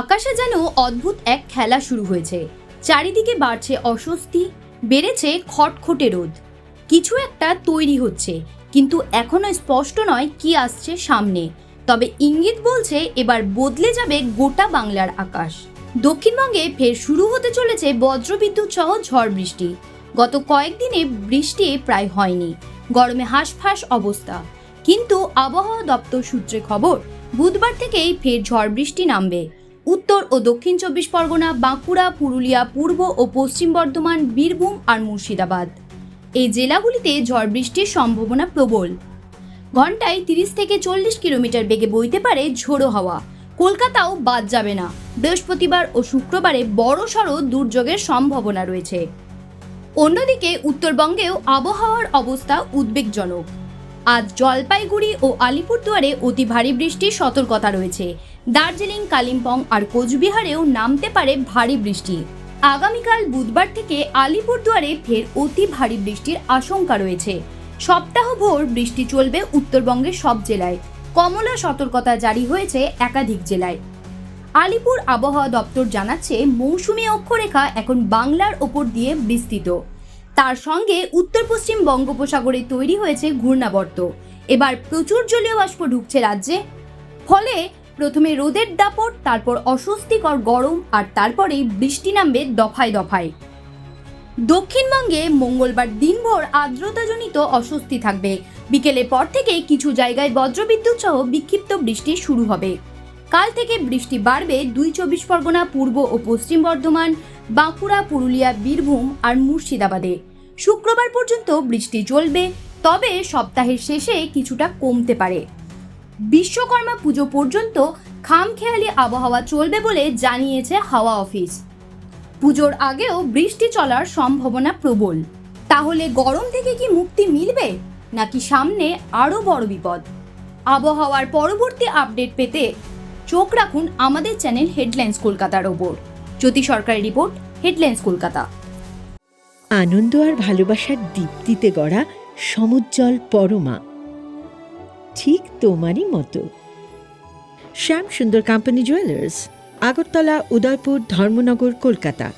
আকাশে যেন অদ্ভুত এক খেলা শুরু হয়েছে। চারিদিকে বাড়ছে অস্বস্তি, বেড়েছে খটখটে রোদ। কিছু একটা তৈরি হচ্ছে, কিন্তু এখনও স্পষ্ট নয় কি আসছে সামনে। তবে ইঙ্গিত বলছে এবার বদলে যাবে গোটা বাংলার আকাশ। দক্ষিণবঙ্গে ফের শুরু হতে চলেছে বজ্রবিদ্যুৎ সহ ঝড় বৃষ্টি। গত কয়েকদিনে বৃষ্টি প্রায় হয়নি। গরমে হাঁসফাঁস অবস্থা। কিন্তু আবহাওয়া দপ্তর সূত্রে খবর, বুধবার থেকেই ফের ঝড় বৃষ্টি নামবে। উত্তর ও দক্ষিণ চব্বিশ পরগনা, বাঁকুড়া, পুরুলিয়া, পূর্ব ও পশ্চিম বর্ধমান, বীরভূম আর মুর্শিদাবাদ। এই জেলাগুলিতে ঝড় বৃষ্টির সম্ভাবনা প্রবল। ঘন্টায় তিরিশ থেকে চল্লিশ কিলোমিটার বেগে বইতে পারে ঝোড়ো হাওয়া। কলকাতাও বাদ যাবে না। বৃহস্পতিবার ও শুক্রবারে বড়সড় দুর্যোগের সম্ভাবনা রয়েছে। অন্যদিকে উত্তরবঙ্গেও আবহাওয়ার অবস্থা উদ্বেগজনক। আজ জলপাইগুড়ি ও আলিপুরদুয়ারে অতি ভারী বৃষ্টির সতর্কতা রয়েছে। দার্জিলিং, কালিম্পং আর কোচবিহারেও নামতে পারে ভারী বৃষ্টি। আগামীকাল বুধবার থেকে আলিপুরদুয়ারে ফের অতি ভারী বৃষ্টির আশঙ্কা রয়েছে। সপ্তাহভর বৃষ্টি চলবে উত্তরবঙ্গের সব জেলায়। কমলা সতর্কতা জারি হয়েছে একাধিক জেলায়। আলিপুর আবহাওয়া দপ্তর জানাচ্ছে, মৌসুমী অক্ষরেখা এখন বাংলার ওপর দিয়ে বিস্তৃত। তার সঙ্গে উত্তর পশ্চিম বঙ্গোপসাগরে তৈরি হয়েছে ঘূর্ণাবর্ত। এবার প্রচুর জলীয় বাষ্প ঢুকছে রাজ্যে। ফলে প্রথমে রোদের দাপট, তারপর অস্বস্তিকর গরম আর তারপরেই বৃষ্টি নামবে দফায় দফায়। দক্ষিণবঙ্গে মঙ্গলবার দিনভর আর্দ্রতাজনিত অস্বস্তি থাকবে। বিকেলের পর থেকে কিছু জায়গায় বজ্রবিদ্যুৎ সহ বিক্ষিপ্ত বৃষ্টি শুরু হবে। কাল থেকে বৃষ্টি বাড়বে দুই চব্বিশ পরগনা, পূর্ব ও পশ্চিম বর্ধমান, বাঁকুড়া, পুরুলিয়া, বীরভূম আর মুর্শিদাবাদে। শুক্রবার পর্যন্ত বৃষ্টি চলবে, তবে সপ্তাহের শেষে কিছুটা কমতে পারে। বিশ্বকর্মা পুজো পর্যন্ত খামখেয়ালি আবহাওয়া চলবে বলে জানিয়েছে হাওয়া অফিস। পুজোর আগেও বৃষ্টি চলার সম্ভাবনা প্রবল। তাহলে গরম থেকে কি মুক্তি মিলবে, নাকি সামনে আরও বড় বিপদ? আবহাওয়ার পরবর্তী আপডেট পেতে চোখ রাখুন আমাদের চ্যানেল হেডলাইন্স কলকাতার ওপর। জ্যোতি সরকারের রিপোর্ট, হেডলাইন্স কলকাতা। আনন্দ আর ভালোবাসার দীপ্তিতে গড়া সমুজ্জ্বল পরমা। ঠিক তোমারই মতো। Shyam Sundar company jewellers Agartala, Udaipur, Dharmanagar, Kolkata.